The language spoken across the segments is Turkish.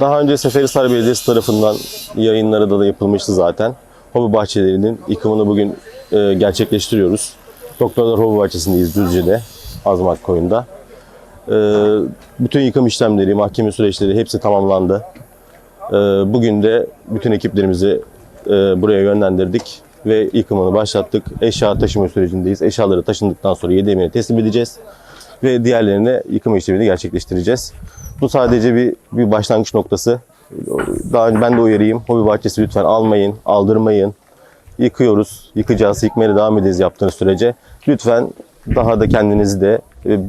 Daha önce Seferihisar Belediyesi tarafından yayınları da, da yapılmıştı zaten. Hobi bahçelerinin yıkımını bugün e, gerçekleştiriyoruz. Doktorlar Hobi Bahçesi'ndeyiz Düzce'de, Azmak Koyun'da. E, bütün yıkım işlemleri, mahkeme süreçleri hepsi tamamlandı. E, bugün de bütün ekiplerimizi e, buraya yönlendirdik ve yıkımını başlattık. Eşya taşıma sürecindeyiz. Eşyaları taşındıktan sonra 7 Emir'e teslim edeceğiz ve diğerlerine yıkım işlemini gerçekleştireceğiz. Bu sadece bir bir başlangıç noktası. Daha önce ben de uyarayım. Hobi bahçesi lütfen almayın, aldırmayın. Yıkıyoruz, yıkacağız, yıkmaya devam edeceğiz yaptığınız sürece. Lütfen daha da kendinizi de e,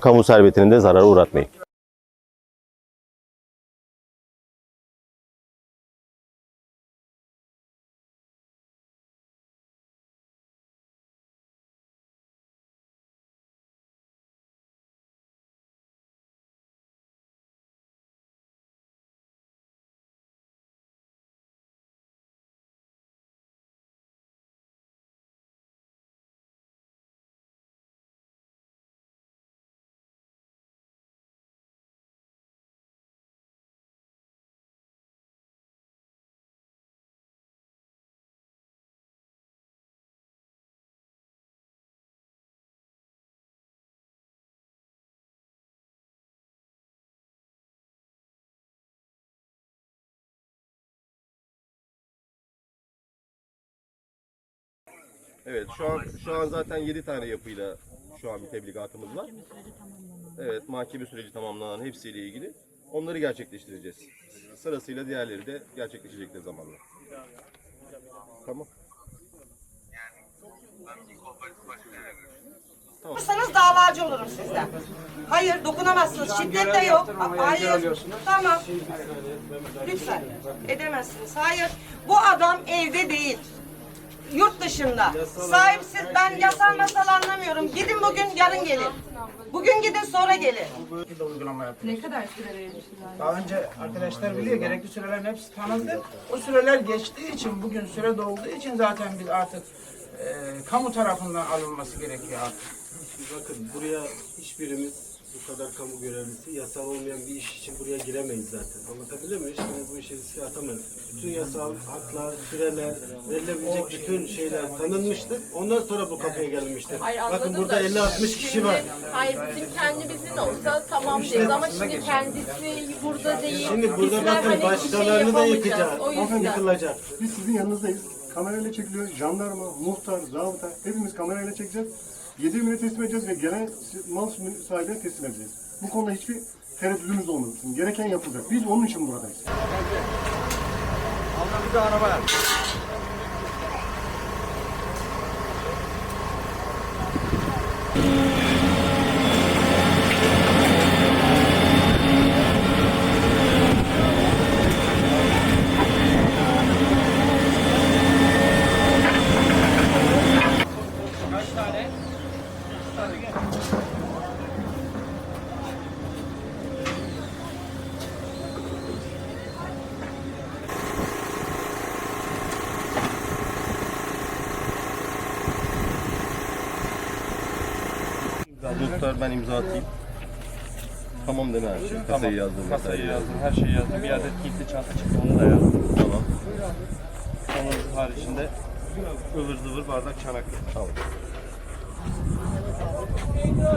kamu servetine de zarara uğratmayın. Evet şu an şu an zaten 7 tane yapıyla şu an bir tebligatımız var. Evet mahkeme süreci tamamlanan hepsiyle ilgili onları gerçekleştireceğiz. Sırasıyla diğerleri de gerçekleşecektir zamanla. Tamam. Olursanız davacı olurum sizden. Hayır dokunamazsınız. Şiddet de yok. Hayır. Tamam. Lütfen. Edemezsiniz. Hayır. Bu adam evde değil. Yurt dışında. Sahipsiz. Ben yasal masal anlamıyorum. Gidin bugün yarın gelin. Bugün gidin sonra gelin. şekilde uygulama yapıyoruz. Ne kadar süre Daha önce arkadaşlar biliyor gerekli sürelerin hepsi tanındı. O süreler geçtiği için bugün süre dolduğu için zaten biz artık e, kamu tarafından alınması gerekiyor artık. Bakın buraya hiçbirimiz bu kadar kamu görevlisi yasal olmayan bir iş için buraya giremeyiz zaten. Anlatabiliyor muyum? Şimdi bu işi riske atamayız. Bütün yasal haklar, süreler, verilebilecek bütün şeyler tanınmıştır. Ondan sonra bu kapıya gelinmiştir. Hayır, Bakın burada da 50-60 kişi var. şimdi- Hayır bizim kendimizin olsa tamam deriz ama şimdi kendisi burada değil. Şimdi burada Bizler bakın hani bir şey başkalarını da yapamayacağız. yıkacağız. O yüzden. Yıkılacak. Biz sizin yanınızdayız. Kamerayla çekiliyor. Jandarma, muhtar, zabıta hepimiz kamerayla çekeceğiz. 7 emine teslim edeceğiz ve gelen mal sahibine teslim edeceğiz. Bu konuda hiçbir tereddüdümüz olmasın. Gereken yapılacak. Biz onun için buradayız. Muhtar ben imza atayım. Tamam değil mi her şey? Kasayı yazdım. Kasayı yazdım, her şeyi yazdım. Bir adet kilitli çanta çıktı, onu da yazdım. Tamam. Onun haricinde ıvır zıvır bardak çanak. Tamam. Thank you.